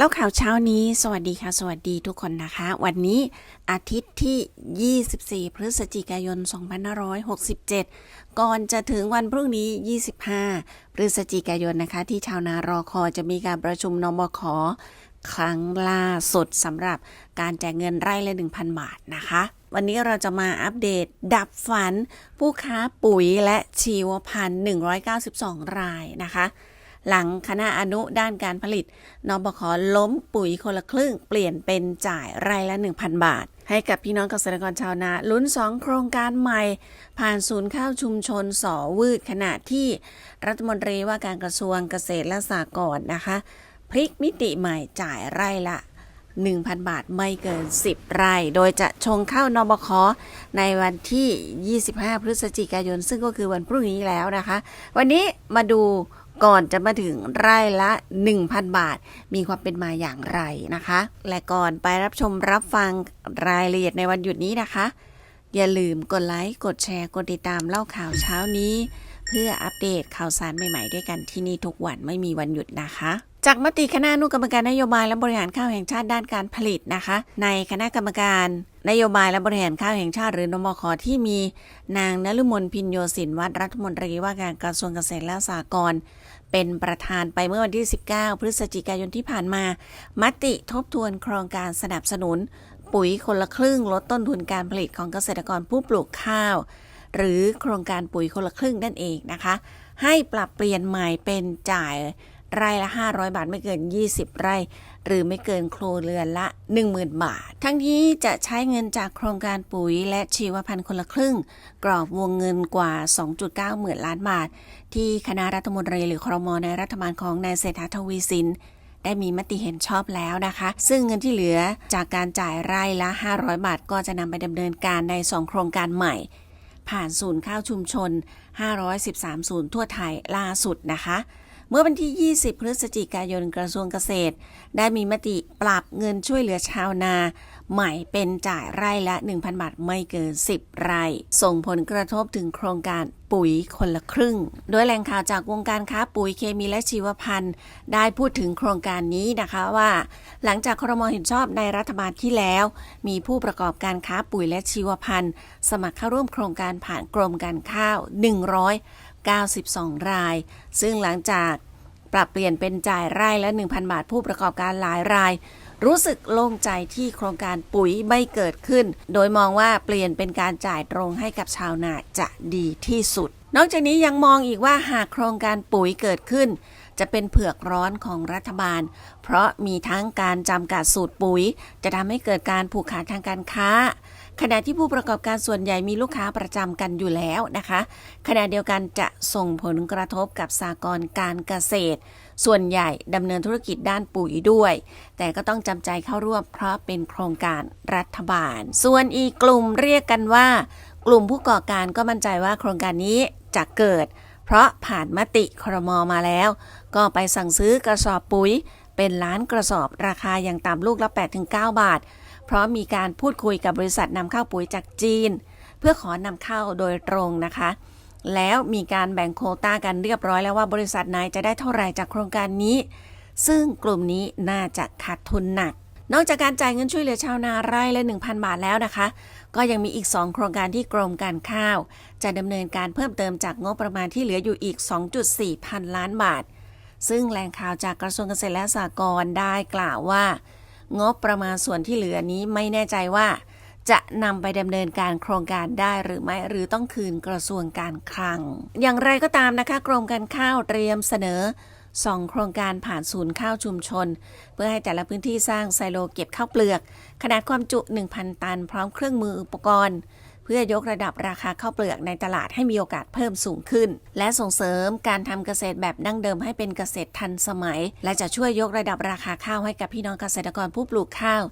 แล้วข่าวเช้านี้ สวัสดีค่ะ สวัสดีทุกคนนะคะ วันนี้อาทิตย์ที่ 24 พฤศจิกายน 2567 ก่อนจะถึงวันพรุ่งนี้ 25 พฤศจิกายนนะคะ ที่ชาวนารอคอยจะมีการประชุมนมขครั้งล่าสุดสำหรับการแจกเงินไร่ละ 1,000 บาทนะคะ วันนี้เราจะมาอัปเดตดับฝัน ผู้ค้าปุ๋ยและชีวพันธุ์ 192 รายนะคะ หลังคณะอนุด้านการผลิต นบขล้มปุ๋ยคนละครึ่ง เปลี่ยนเป็นจ่ายไร่ละ 1,000 บาท ให้กับพี่น้องเกษตรกรชาวนาลุ้น 2 โครงการใหม่ ผ่านศูนย์ข้าวชุมชนสอวืดขณะที่รัฐมนตรีว่าการกระทรวงเกษตรและสหกรณ์นะคะ พลิกมิติใหม่จ่ายไร่ละ1,000 บาทไม่เกิน 10 ไร่ โดยจะชงเข้านบคในวันที่ 25 พฤศจิกายน ซึ่งก็คือวันพรุ่งนี้แล้วนะคะ วันนี้มาดู ก่อนจะมาถึงไร่ละ 1,000 บาท มีความเป็นมาอย่างไรนะคะ และก่อนไปรับชมรับฟังรายละเอียดในวันหยุดนี้นะคะ อย่าลืมกดไลค์ กดแชร์ กดติดตามเล่าข่าวเช้านี้ เพื่ออัปเดตข่าวสารใหม่ๆ ด้วยกันที่นี่ทุกวันไม่มีวันหยุดนะคะ จากมติคณะอนุกรรมการนโยบายและบริหารข้าวแห่งชาติด้านการผลิตนะคะ ในคณะกรรมการนโยบายและบริหารข้าวแห่งชาติหรือนมคที่มีนางนฤมลพินโยสินวัฒน์รัฐมนตรีว่าการกระทรวงเกษตรและสหกรณ์เป็นประธานไปเมื่อวันที่ 19 พฤศจิกายนที่ผ่านมา มติทบทวนโครงการสนับสนุน ปุ๋ยคนละครึ่งลดต้นทุนการผลิตของเกษตรกรผู้ปลูกข้าว หรือโครงการปุ๋ยคนละครึ่งนั่นเองนะคะ ให้ปรับเปลี่ยนใหม่เป็นจ่ายไร่ละ 500 บาทไม่เกิน 20 ไร่ หรือไม่เกินโครเรือนละ 10,000 บาท ทั้งนี้จะใช้เงินจากโครงการปุ๋ยและชีวพันธุ์คนละครึ่ง กรอบวงเงินกว่า 2.9 หมื่นล้านบาท ที่คณะรัฐมนตรีหรือครมในรัฐบาลของนายเศรษฐาทวีสินได้มีมติเห็นชอบแล้วนะคะ ซึ่งเงินที่เหลือจากการจ่ายไร่ละ 500 บาท ก็จะนำไปดำเนินการใน 2 โครงการใหม่ ผ่านศูนย์ข้าวชุมชน 513 ศูนย์ทั่วไทยล่าสุดนะคะ เมื่อวันที่ 20 พฤศจิกายนกระทรวงเกษตร ได้มีมติปรับเงินช่วยเหลือชาวนา ใหม่เป็นจ่ายไร่ละ 1,000 บาทไม่เกิน 10 ไร่ ส่งผลกระทบถึงโครงการปุ๋ยคนละครึ่ง โดยแหล่งข่าวจากวงการค้าปุ๋ยเคมีและชีวพันธุ์ ได้พูดถึงโครงการนี้นะคะว่า หลังจากครมเห็นชอบในรัฐบาลที่แล้ว มีผู้ประกอบการค้าปุ๋ยและชีวพันธุ์ สมัครเข้าร่วมโครงการผ่านกรมการข้าว 100 92 ราย ซึ่งหลังจากปรับเปลี่ยนเป็นจ่ายไร่ละ 1,000 บาทผู้ประกอบการหลายราย รู้สึกโล่งใจที่โครงการปุ๋ยไม่เกิดขึ้น โดยมองว่าเปลี่ยนเป็นการจ่ายตรงให้กับชาวนาจะดีที่สุด นอกจากนี้ยังมองอีกว่าหากโครงการปุ๋ยเกิดขึ้น จะเป็นเผือกร้อนของรัฐบาล เพราะมีทั้งการจำกัดสูตรปุ๋ย จะทำให้เกิดการผูกขาดทางการค้า ขณะที่ผู้ประกอบการส่วนใหญ่มีลูกค้าประจำกันอยู่แล้วนะคะ ขณะเดียวกันจะส่งผลกระทบกับสากลการเกษตร ส่วนใหญ่ดำเนินธุรกิจด้านปุ๋ยด้วย แต่ก็ต้องจำใจเข้าร่วมเพราะเป็นโครงการรัฐบาล ส่วนอีกกลุ่มเรียกกันว่า กลุ่มผู้ก่อการก็มั่นใจว่าโครงการนี้จะเกิด เพราะผ่านมติครมมาแล้ว ก็ไปสั่งซื้อกระสอบปุ๋ย เป็นล้านกระสอบราคาอย่างต่ำลูกละ 8-9 บาท เพราะมีการพูดคุยกับบริษัทนำเข้าปุ๋ยจากจีน เพื่อขอนำเข้าโดยตรงนะคะ แล้วมีการแบ่งโควต้ากันเรียบร้อยแล้วว่าบริษัทไหนจะได้เท่าไหร่จากโครงการนี้ ซึ่งกลุ่มนี้น่าจะขาดทุนหนัก นอกจากการจ่ายเงินช่วยเหลือชาวนาไร่ละ 1,000 บาทแล้วนะคะ ก็ยังมีอีก 2 โครงการที่กรมการข้าว จะดำเนินการเพิ่มเติมจากงบประมาณที่เหลืออยู่อีก 2.4 พันล้านบาท ซึ่งแหล่งข่าวจากกระทรวงเกษตรและสหกรณ์ได้กล่าวว่า งบประมาณส่วนที่เหลือนี้ไม่แน่ใจว่า จะนำไปดำเนินการโครงการได้หรือไม่หรือต้องคืนกระทรวงการคลัง อย่างไรก็ตามนะคะ กรมการข้าวเตรียมเสนอสองโครงการผ่านศูนย์ข้าวชุมชน เพื่อให้แต่ละพื้นที่สร้างไซโลเก็บข้าวเปลือก ขนาดความจุ 1,000 ตัน พร้อมเครื่องมืออุปกรณ์ พื่อยกระดับราคาข้าวเปลือกในตลาดให้มีโอกาสเพิ่มสูงขึ้น และส่งเสริมการทำเกษตรแบบดั้งเดิมให้เป็นเกษตรทันสมัย และจะช่วยยกระดับราคาข้าวให้กับพี่น้องเกษตรกรผู้ปลูกข้าว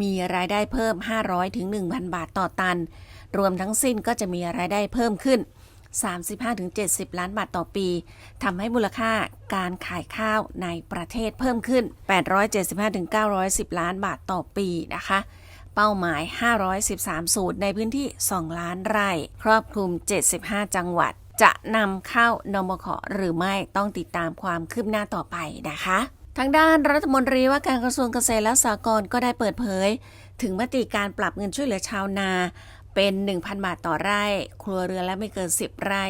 มีรายได้เพิ่ม 500ถึง1,000 บาทต่อตัน รวมทั้งสิ้นก็จะมีรายได้เพิ่มขึ้น 35-70 ล้านบาทต่อปีทำให้มูลค่าการขายข้าวในประเทศเพิ่มขึ้น 875-910 ล้านบาทต่อปีนะคะ เป้าหมาย 513 สูตรในพื้นที่ 2 ล้านไร่ ครอบคลุม 75 จังหวัด จะนำเข้านมขหรือไม่ต้องติดตามความคืบหน้าต่อไปนะคะทางด้านรัฐมนตรีว่าการกระทรวงเกษตรและสหกรณ์ก็ได้เปิดเผย ถึงมติการปรับเงินช่วยเหลือชาวนา เป็น 1,000 บาทต่อไร่ ครัวเรือนและไม่เกิน 10 ไร่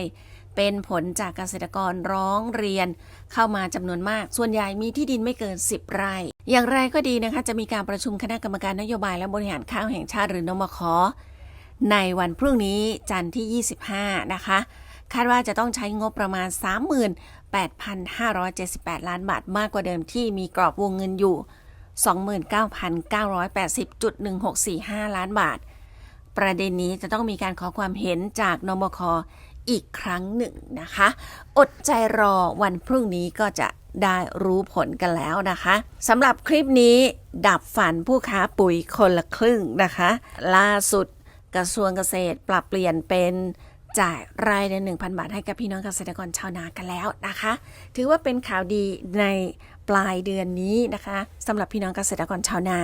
เป็นผลจากเกษตรกรร้องเรียน เข้ามาจำนวนมาก ส่วนใหญ่มีที่ดินไม่เกิน 10 ไร่ อย่างไรก็ดีนะคะ จะมีการประชุมคณะกรรมการนโยบายและบริหารข้าวแห่งชาติหรือนมคในวันพรุ่งนี้จันทร์ที่ 25 นะคะ คาดว่าจะต้องใช้งบประมาณ 38,578 ล้านบาทมากกว่าเดิมที่มีกรอบวงเงินอยู่ 29,980.1645 ล้านบาท ประเด็นนี้จะต้องมีการขอความเห็นจากนมค อีกครั้งหนึ่งนะคะ อดใจรอวันพรุ่งนี้ก็จะได้รู้ผลกันแล้วนะคะสำหรับคลิปนี้ดับฝันผู้ค้าปุ๋ยคนละครึ่งนะคะ ล่าสุดกระทรวงเกษตรปรับเปลี่ยนเป็นจ่ายรายละ1,000 บาทให้กับพี่น้องเกษตรกรชาวนากันแล้วนะคะ ถือว่าเป็นข่าวดีในปลายเดือนนี้นะคะสำหรับพี่น้องเกษตรกรชาวนา